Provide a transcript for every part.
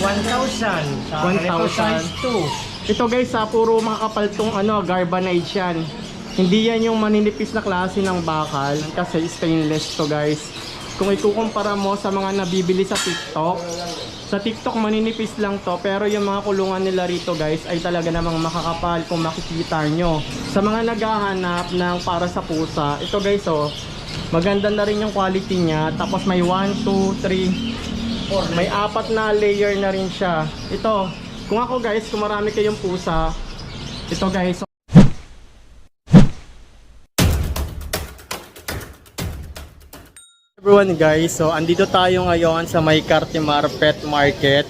1,000. Sa 1,000. ganito size 2. Ito guys, sa puro makakapal tong ano, Garbanite yan. Hindi yan yung maninipis na klase ng bakal kasi stainless to guys. Kung ikukumpara mo sa mga nabibili sa TikTok, sa TikTok maninipis lang to pero yung mga kulungan nila rito guys ay talaga namang makakapal kung makikita nyo. Sa mga naghahanap ng para sa pusa, ito guys oh, maganda na rin yung quality niya. Tapos may 1, 2, 3, may apat na layer na rin siya. Ito, kung ako guys, kung marami kayong pusa, ito guys. Everyone guys, so andito tayo ngayon sa May Cartimar Pet Market.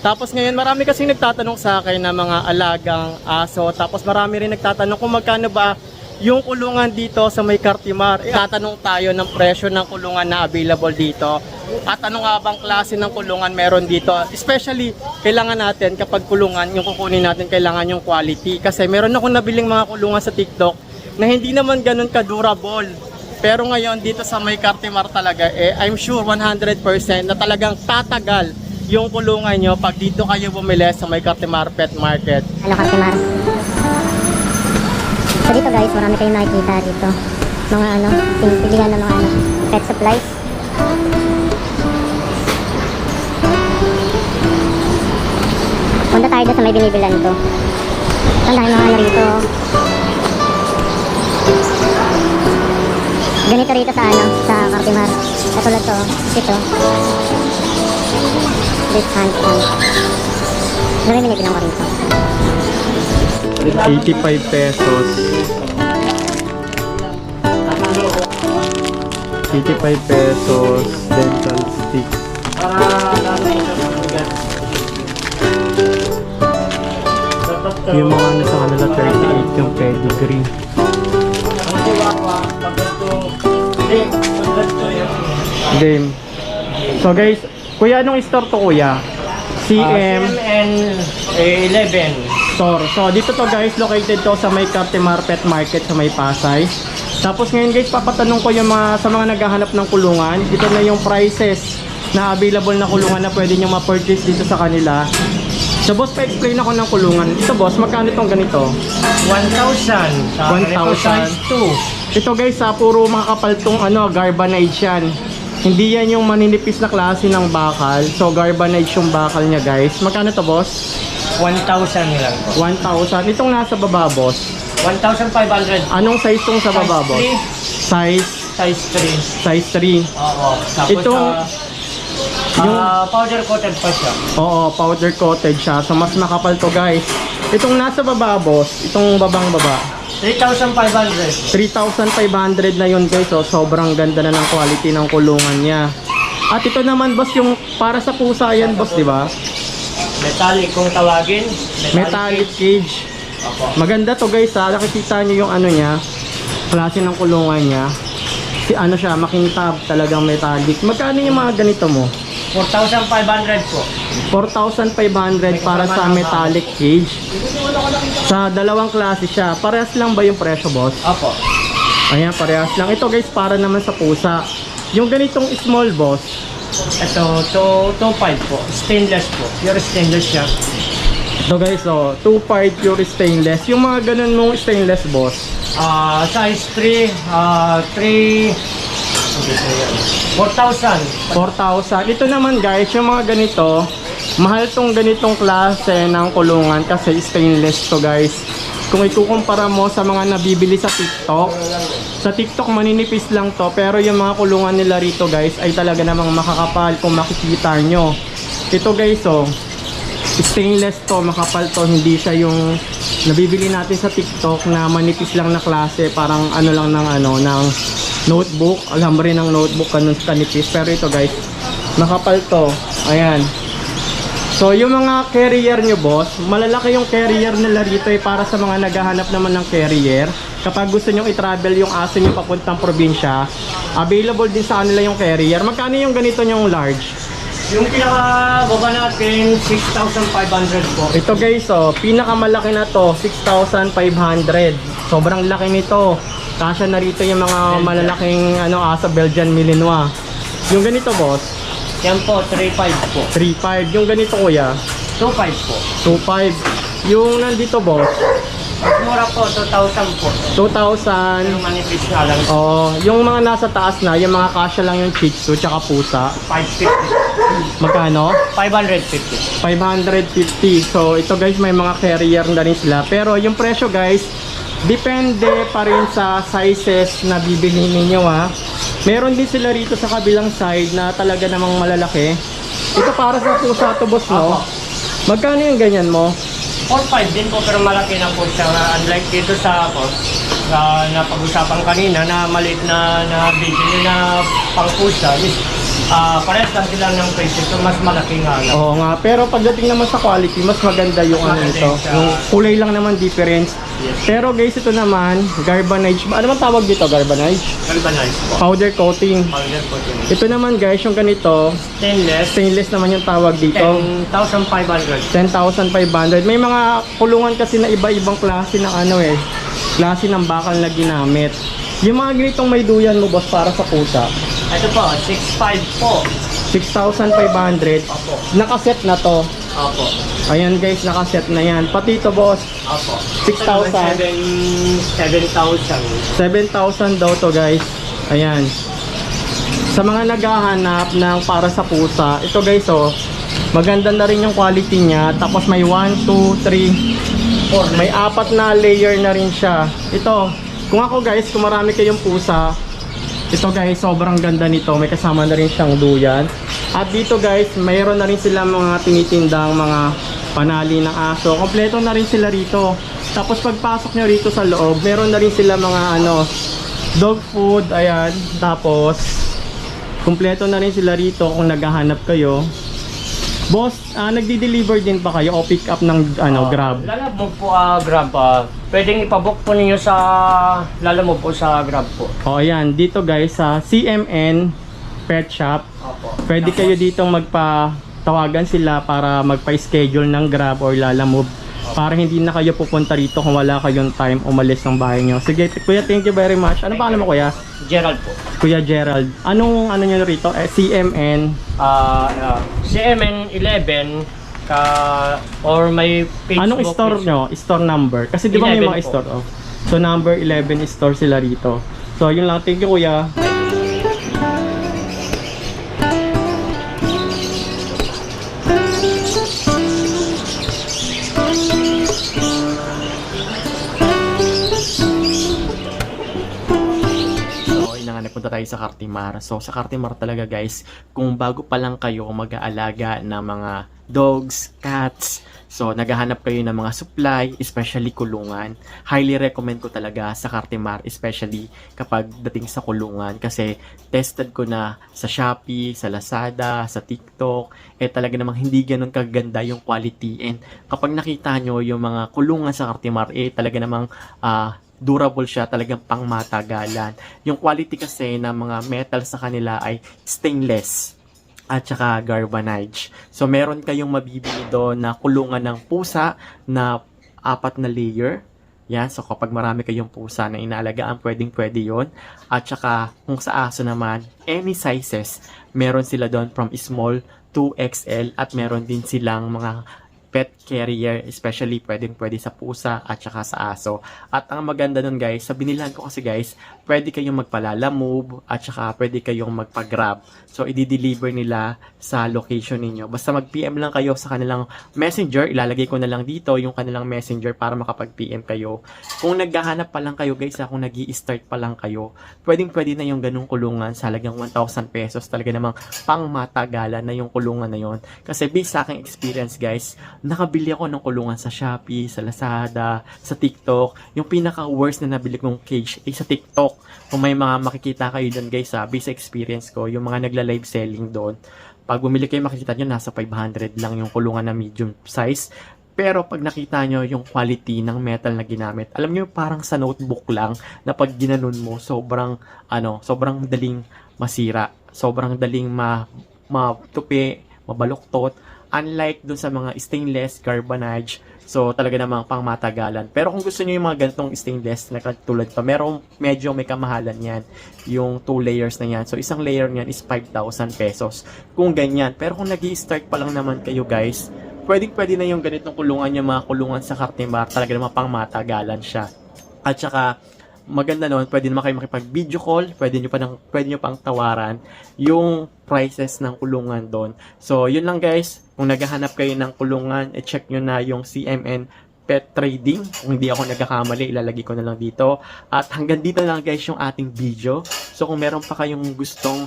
Tapos ngayon marami kasing nagtatanong sa akin na mga alagang aso. Tapos marami rin nagtatanong kung magkano ba yung kulungan dito sa May Cartimar. Eh, tatanong tayo ng presyo ng kulungan na available dito. At ano nga bang klase ng kulungan meron dito. Especially, kailangan natin kapag kulungan, yung kukunin natin, kailangan yung quality. Kasi meron akong nabiling mga kulungan sa TikTok na hindi naman ganun ka-durable. Pero ngayon dito sa May Cartimar talaga, eh, I'm sure 100% na talagang tatagal yung kulungan nyo pag dito kayo bumili sa May Cartimar Pet Market. Ano Cartimar? So dito guys, marami kayong nakikita dito. Mga ano, pilihan ng mga ano, pet supplies. Punta tayo doon sa may binibilan ko. Ang mga ano rito. Ganito rito sa ano, sa Cartimar. Katulad to, ito. This hand. Ano yung binibilang ko rito? 85 pesos. 85 pesos dental stick. Yung mga ano sa kanila 38 yung pedigree. Game. So guys, kuya anong store to kuya? CM CMN eh, 11. Store. So dito to guys, located to sa may Cartimar Pet Market sa may Pasay. Tapos ngayon guys, papatanong ko yung mga sa mga naghahanap ng kulungan. Ito na yung prices na available na kulungan na pwede nyo ma-purchase dito sa kanila. So boss, pa-explain ako ng kulungan. Ito boss, magkano itong ganito? 1,000. Sa ganito 1,000. size 2. Ito guys, sa puro makakapal tong ano, Garbanite yan. Hindi yan yung maninipis na klase ng bakal. So Garbanite yung bakal niya guys. Magkano to boss? 1,000 lang po. 1,000. Itong nasa baba boss. 1,500. Anong size tong sa baba boss? Size Size size 3. 3. Oo. Tapos Ito, ah, yung- powder coated pa siya. Oo, powder coated siya. So mas makapal to guys. Itong nasa baba boss, itong babang baba. 3,500. 3,500 na yun guys. So sobrang ganda na ng quality ng kulungan niya. At ito naman boss yung para sa pusa yan boss, di ba? Metallic kung tawagin. Metallic cage. Opo. Maganda to guys ha. Nakikita niyo yung ano niya. Klase ng kulungan niya. Si ano siya, makintab talagang metallic. Magkano yung mga ganito mo? 4,500 po. 4,500 para sa metallic cage. Sa dalawang klase siya. Parehas lang ba yung presyo, boss? Opo. Ayan, parehas lang. Ito guys, para naman sa pusa. Yung ganitong small, boss. Ito, 2,500 po. Stainless po. Pure stainless siya. Ito guys, oh, 2-part pure stainless. Yung mga ganun mong stainless, boss. Ah, size 3, ah, 3, 4,000. 4,000. Ito naman guys, yung mga ganito, mahal tong ganitong klase ng kulungan kasi stainless to guys. Kung ikukumpara mo sa mga nabibili sa TikTok, sa TikTok maninipis lang to pero yung mga kulungan nila rito guys ay talaga namang makakapal kung makikita nyo. Ito guys oh, stainless to, makapal to, hindi siya yung nabibili natin sa TikTok na manipis lang na klase, parang ano lang ng ano, ng notebook, alam mo rin ng notebook kanun kanipis, pero ito guys, makapal to, ayan. So yung mga carrier nyo boss, malalaki yung carrier nila rito eh, para sa mga naghahanap naman ng carrier. Kapag gusto nyo i-travel yung aso nyo papuntang probinsya, available din sa kanila yung carrier. Magkano yung ganito nyong large? Yung pinaka baba natin, 6,500 po. Ito guys, oh, pinakamalaki na to, 6,500. Sobrang laki nito. Kasya na rito yung mga malalaking ano, asa Belgian Malinois. Yung ganito, boss, Yan po, 3.5 po. 3.5. Yung ganito kuya, 2.5 po. 2.5. Yung nandito boss, Mas mura po, 2,000 po. 2,000. Yung manipis nga lang, Oh, yung mga nasa taas na, yung mga kasya lang yung Tzu tsaka pusa. 550. Magkano? 550. 550. So, ito guys, may mga carrier na rin sila. Pero yung presyo guys, depende pa rin sa sizes na bibili ninyo ha. Meron din sila rito sa kabilang side na talaga namang malalaki. Ito para sa pusa to boss, no? Apo. Magkano yung ganyan mo? 4.5 din po pero malaki na po siya. Unlike dito sa ako, sa napag-usapan kanina na maliit na na video na pangpusa is ah parehas lang sila ng presyo. So mas malaki nga lang. Oo nga, pero pagdating naman sa quality, mas maganda yung ano nito. Yung kulay lang naman difference. Yes. Pero guys, ito naman, Garbanage. Ano man tawag dito, Garbanage? Galvanized po. Powder coating. Powder po din. Ito naman guys, yung ganito, Stainless, stainless naman yung tawag dito. 10,500. 10,500. May mga kulungan kasi na iba-ibang klase ng ano eh. Klase ng bakal na ginamit. Yung mga ganitong may duyan mo boss para sa pusa. Ito po, 6.5 po. 6,500. Opo. Nakaset na to. Opo. Ayan guys, nakaset na yan. Pati ito boss, Opo. 6,000. 7,000. 7,000 daw to guys. Ayan. Sa mga naghahanap ng para sa pusa, ito guys oh, maganda na rin yung quality niya. Tapos may 1, 2, 3, may apat na layer na rin siya. Ito, kung ako guys, kung marami kayong pusa, ito guys, sobrang ganda nito. May kasama na rin siyang duyan. At dito guys, mayroon na rin sila mga tinitindang mga panali ng aso. Kompleto na rin sila rito. Tapos pagpasok nyo rito sa loob, meron na rin sila mga ano, dog food, ayan. Tapos, kompleto na rin sila rito kung naghahanap kayo. Boss, ah, nagdi-deliver din pa kayo o pick up ng ano, grab? Lalamove po ah, grab ah. Pwedeng ipabook po ninyo sa lalamove po sa grab po. O ayan, dito guys sa CMN Pet Shop, Opo. pwede kayo ditong magpa tawagan sila para magpa-schedule ng Grab or Lalamove para hindi na kayo pupunta rito kung wala kayong time umalis ng bahay nyo. Sige, Kuya, thank you very much. Ano pangalan mo, Kuya? Gerald po. Kuya Gerald. Anong ano nyo rito? Eh, CMN. Ah, ah, CMN 11 ka or may Facebook Anong store is- nyo? Store number? Kasi di ba may 11 mga po. store? Oh. So, number 11 store sila rito. So, yun lang. Thank you, Kuya. Nagpunta tayo sa Cartimar. So, sa Cartimar talaga guys, kung bago pa lang kayo mag-aalaga ng mga dogs, cats, so naghahanap kayo ng mga supply, especially kulungan, highly recommend ko talaga sa Cartimar, especially kapag dating sa kulungan. Kasi tested ko na sa Shopee, sa Lazada, sa TikTok, eh talaga namang hindi ganun kaganda yung quality. And kapag nakita nyo yung mga kulungan sa Cartimar, eh talaga namang ah, durable siya, talagang pangmatagalan. Yung quality kasi ng mga metal sa kanila ay stainless at saka galvanized. So meron kayong mabibili doon na kulungan ng pusa na apat na layer. Yan, so kapag marami kayong pusa na inaalagaan, pwedeng pwede yon At saka kung sa aso naman, any sizes, meron sila doon from small to XL at meron din silang mga pet carrier, especially pwedeng pwede sa pusa at saka sa aso. At ang maganda nun guys, sa binilan ko kasi guys, pwede kayong magpalala move at saka pwede kayong magpa-grab. So, i-deliver nila sa location ninyo. Basta mag-PM lang kayo sa kanilang messenger. Ilalagay ko na lang dito yung kanilang messenger para makapag-PM kayo. Kung naghahanap pa lang kayo guys, kung nag start pa lang kayo, pwedeng pwede na yung ganung kulungan sa halagang 1,000 pesos. Talaga namang pang matagalan na yung kulungan na yon. Kasi based sa aking experience guys, nakabili ako ng kulungan sa Shopee, sa Lazada, sa TikTok. Yung pinaka-worst na nabili kong cage ay sa TikTok. Kung may mga makikita kayo doon guys, ha, based sa experience ko, yung mga nagla-live selling doon, pag bumili kayo makikita nyo, nasa 500 lang yung kulungan na medium size. Pero pag nakita nyo yung quality ng metal na ginamit, alam nyo parang sa notebook lang na pag ginanon mo, sobrang, ano, sobrang daling masira. Sobrang daling ma, matupi, mabaluktot. Unlike dun sa mga stainless, carbonage, so talaga namang pang matagalan. Pero kung gusto niyo yung mga ganitong stainless na katulad pa, meron medyo may kamahalan yan, yung two layers na yan. So isang layer niyan is 5,000 pesos. Kung ganyan. Pero kung nag start pa lang naman kayo guys, pwedeng pwede na yung ganitong kulungan, yung mga kulungan sa Cartimar, talaga namang pang matagalan siya. At saka, maganda noon, pwede naman kayo makipag-video call, pwede nyo, pa ng, pwede nyo pang tawaran yung prices ng kulungan doon. So, yun lang guys. Kung naghahanap kayo ng kulungan, i-check nyo na yung CMN Pet Trading. Kung hindi ako nagkakamali, ilalagay ko na lang dito. At hanggang dito lang guys yung ating video. So, kung meron pa kayong gustong,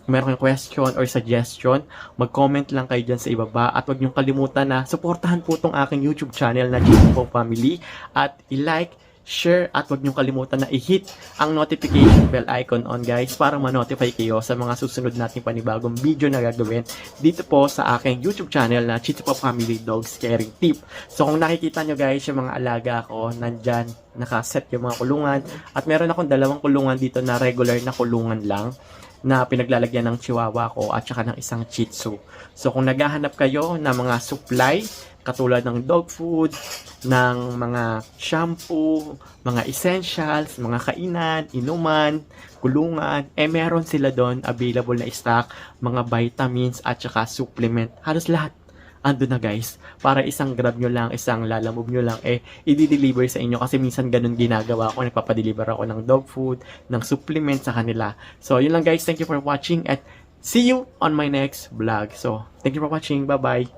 kung meron kayong question or suggestion, mag-comment lang kayo dyan sa ibaba. At huwag niyong kalimutan na supportahan po tong aking YouTube channel na Chico Family. At i-like, share at huwag niyong kalimutan na i-hit ang notification bell icon on guys para ma-notify kayo sa mga susunod nating panibagong video na gagawin dito po sa aking YouTube channel na Chito Family Dogs Caring Tip. So kung nakikita nyo guys yung mga alaga ko, nandyan, nakaset yung mga kulungan at meron akong dalawang kulungan dito na regular na kulungan lang na pinaglalagyan ng chihuahua ko at saka ng isang Shih Tzu. So kung naghahanap kayo ng mga supply katulad ng dog food, ng mga shampoo, mga essentials, mga kainan, inuman, kulungan, eh meron sila doon available na stock, mga vitamins at saka supplement. Halos lahat ando na guys. Para isang grab nyo lang, isang lalamove nyo lang, eh, i-deliver sa inyo. Kasi minsan ganun ginagawa ko. Nagpapadeliver ako ng dog food, ng supplement sa kanila. So, yun lang guys. Thank you for watching at see you on my next vlog. So, thank you for watching. Bye-bye.